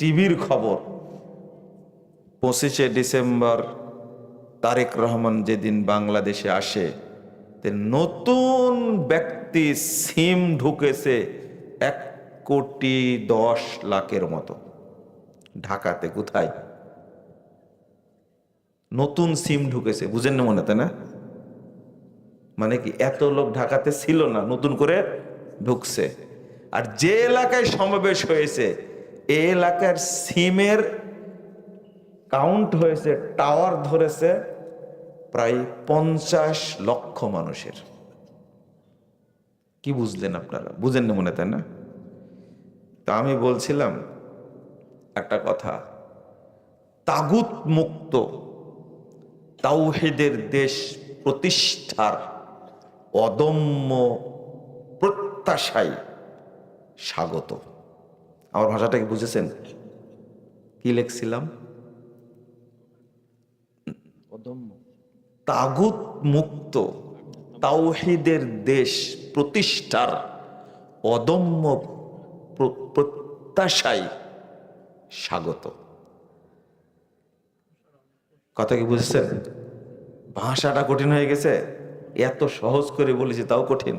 টিভির খবর। পঁচিশে ডিসেম্বর তারেক রহমান যেদিন বাংলাদেশে আসে নতুন ব্যক্তি সিম ঢুকেছে এক কোটি দশ লাখের মতো। ঢাকাতে কোথায়? নতুন সিম ঢুকেছে, বুঝেন না মনে না? মানে কি এত লোক ঢাকাতে ছিল না, নতুন করে ঢুকছে। আর যে এলাকায় সমাবেশ হয়েছে এই এলাকার সিমের কাউন্ট হয়েছে, টাওয়ার ধরেছে প্রায় পঞ্চাশ লক্ষ মানুষের। কি বুঝলেন আপনারা? বুঝেন না মনে তাই না? তা আমি বলছিলাম একটা কথা। তাগুত মুক্ত তাওহেদের দেশ প্রতিষ্ঠার অদম্য প্রত্যাশায় স্বাগত। আমার ভাষাটা কি বুঝেছেন? কি লিখছিলাম? তাগুত মুক্ত তাওহিদের দেশ প্রতিষ্ঠার অদম্য প্র- প্রত্যাশায় স্বাগত। কথা কি বুঝেছেন? ভাষাটা কঠিন হয়ে গেছে এত সহজ করে বলেছি তাও কঠিন।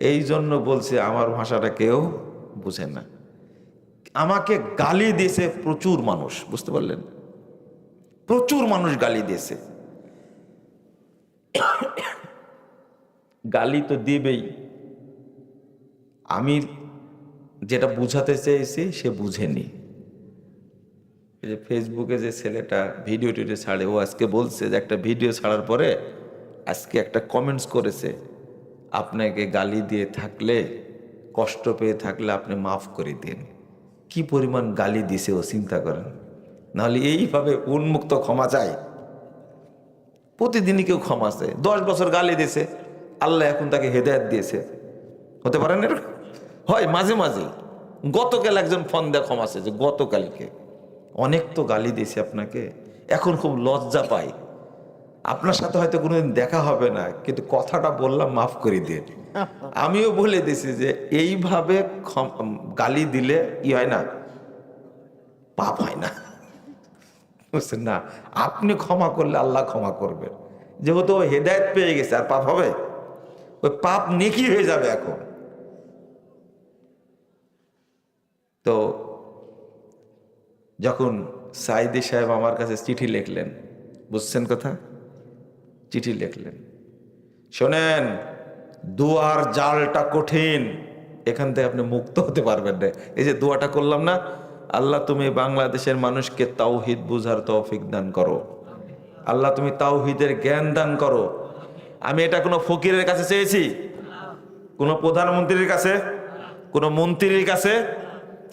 এই জন্য বলছে আমার ভাষাটা কেউ বুঝে না। আমাকে গালি দিয়েছে প্রচুর মানুষ, বুঝতে পারলেন? প্রচুর মানুষ গালি দিয়েছে। গালি তো দিবেই। আমি যেটা বুঝাতে চেয়েছি, সে বুঝেনি। যে ফেসবুকে যে ছেলেটা ভিডিও টিডিও ছাড়ে, ও আজকে বলছে যে একটা ভিডিও ছাড়ার পরে আজকে একটা কমেন্টস করেছে, আপনাকে গালি দিয়ে থাকলে, কষ্ট পেয়ে থাকলে আপনি মাফ করে দিন। কি পরিমাণ গালি দিছে ও চিন্তা করেন? নাহলে এইভাবে উন্মুক্ত ক্ষমা চায় প্রতিদিনই কেউ ক্ষমা আছে দশ বছর গালি দিছে, আল্লাহ এখন তাকে হেদায়ত দিয়েছে। হতে পারেন এরকম? হয়, মাঝে মাঝে। গতকাল একজন ফোন দেয় ক্ষমাছে যে গতকালকে। অনেক তো গালি দিয়েছে আপনাকে। এখন খুব লজ্জা পাই আপনার সাথে হয়তো কোনোদিন দেখা হবে না, কিন্তু কথাটা বললাম, মাফ করে দিয়ে আমিও বলে দিছি যে, এইভাবে গালি দিলে কি হয় না, পাপ হয় না। বুঝছেন না? আপনি ক্ষমা করলে আল্লাহ ক্ষমা করবেন। যেহেতু ও হেদায়ত পেয়ে গেছে, আর পাপ হবে? ওই পাপ নেকি হয়ে যাবে এখন। তো যখন সাইদি সাহেব আমার কাছে চিঠি লিখলেন, বুঝছেন কথা? চিঠি লিখলেন। শোনেন, দুয়ার জালটা কঠিন। এখান থেকে আপনি মুক্ত হতে পারবেন না। এই যে দোয়াটা করলাম না, আল্লাহ তুমি বাংলাদেশের মানুষকে তাওহিদ বুঝার তৌফিক দান করো। আল্লাহ তুমি তাওহিদের জ্ঞান দান করো। আমি এটা কোনো ফকিরের কাছে চেয়েছি? কোনো প্রধানমন্ত্রীর কাছে? কোনো মন্ত্রীর কাছে?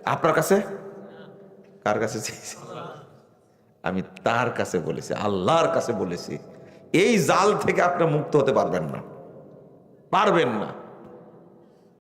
আপনার কাছে? কার কাছে চেয়েছি? আমি তার কাছে বলেছি, আল্লাহর কাছে বলেছি। এই জাল থেকে আপনি মুক্ত হতে পারবেন না। পারবেন না।